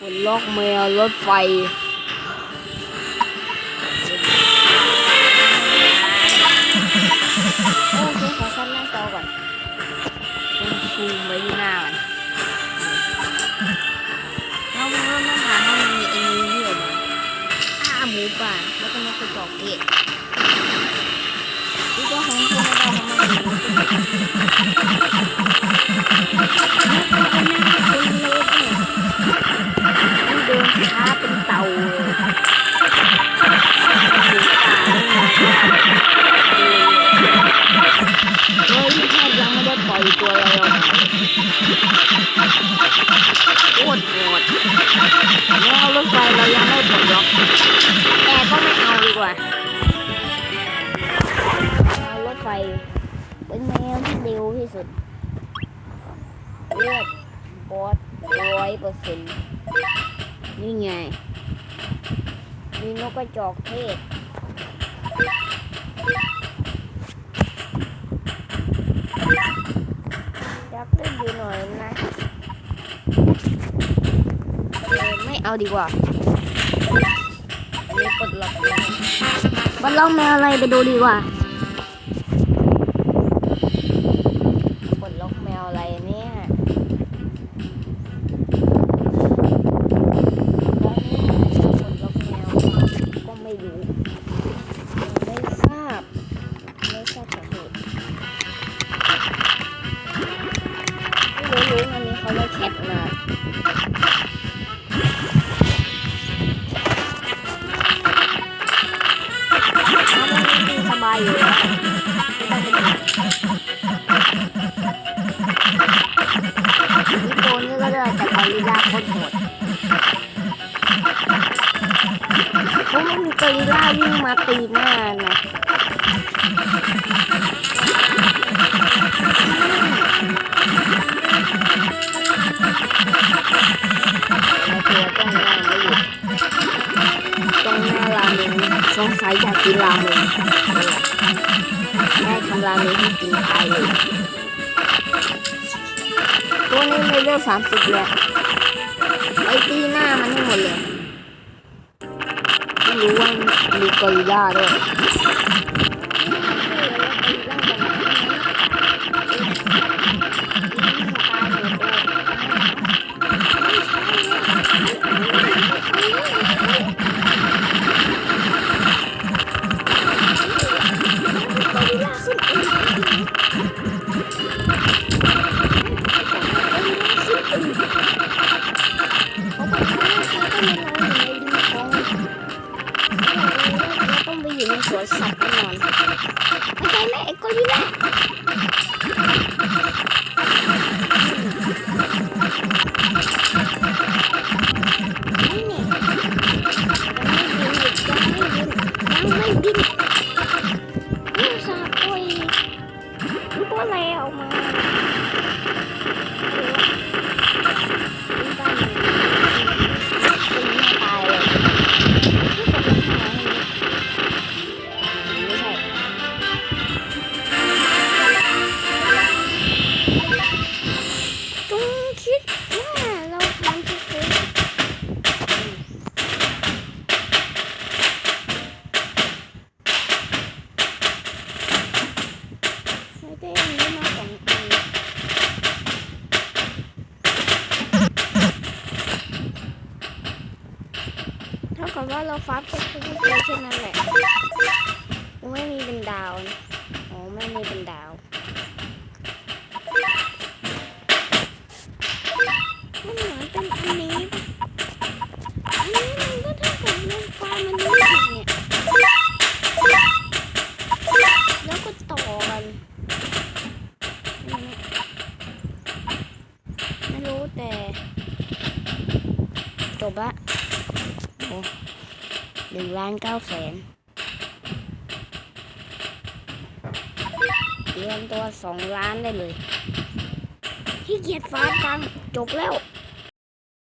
ปลดล็อกแมวรถไฟโอเคขอซับหน้าจอก่อนเป็นซูมไว้ที่หน้ามันเราเริ่มต้องหาว่ามันมีเอ็นนี่ออกมาอ้าหมูป่าแล้วก็นกกระจอกเกตที่เจ้าของคุณไม่ได้ทำมัน เอารถไฟเป็นแมวที่เร็วที่สุดเลือดบอสร้อยเปอร์เซ็นต์นี่ไง มีนกกระจอกเทศยากเล่นดูหน่อยนะไม่เอาดีกว่าอันนี้ปลดล็อกแมวปลอกแมวอะไรไปดูดีกว่า ปลดล็อกแมวอะไรเนี่ยแล้วนี่ปลดล็อกแมวก็ไม่รู้ ไม่ทราบ ไม่ราบสาเหตุไม่รู้รู้อันนี้เขาได้แคปมาเอาวันนี้ดีสบายอยู่แล้วไม่ต้องเป็นห่วงนิโกนี่ก็ได้แต่กอริลลาโคตรโหดเขาไม่มีกอริลลาวิ่งมาตีหน้านะ งสงสัยอยากกินราเมงแม่ทำราเมงให้กินตายเลยตัวนี้เลเวลสามสิบแล้วไอตีหน้ามันให้หมดเลยไม่รู้ว่ามีกอริลลาด้วย ใจไห คิดว่าเราควรจะซื้อไม่ได้อันมาสองปีเท่ากับว่าเราฟ้าร์มเสร็จทุกตัวเช่นนั้นแหละไม่มีเป็นดาวนะอ๋อไม่มีเป็นดาว มันเหมือนเป็นอันนี้ปะอันนี้มันก็เท่ากับลงไฟมันนี่ผิดเนี่ย แล้วก็ต่อกันไม่รู้ แต่จบละโอ้หนึ่งล้านเก้าแสนเตรียมตัวสองล้านได้เลยที่เกียจฟ้าตังจบแล้ว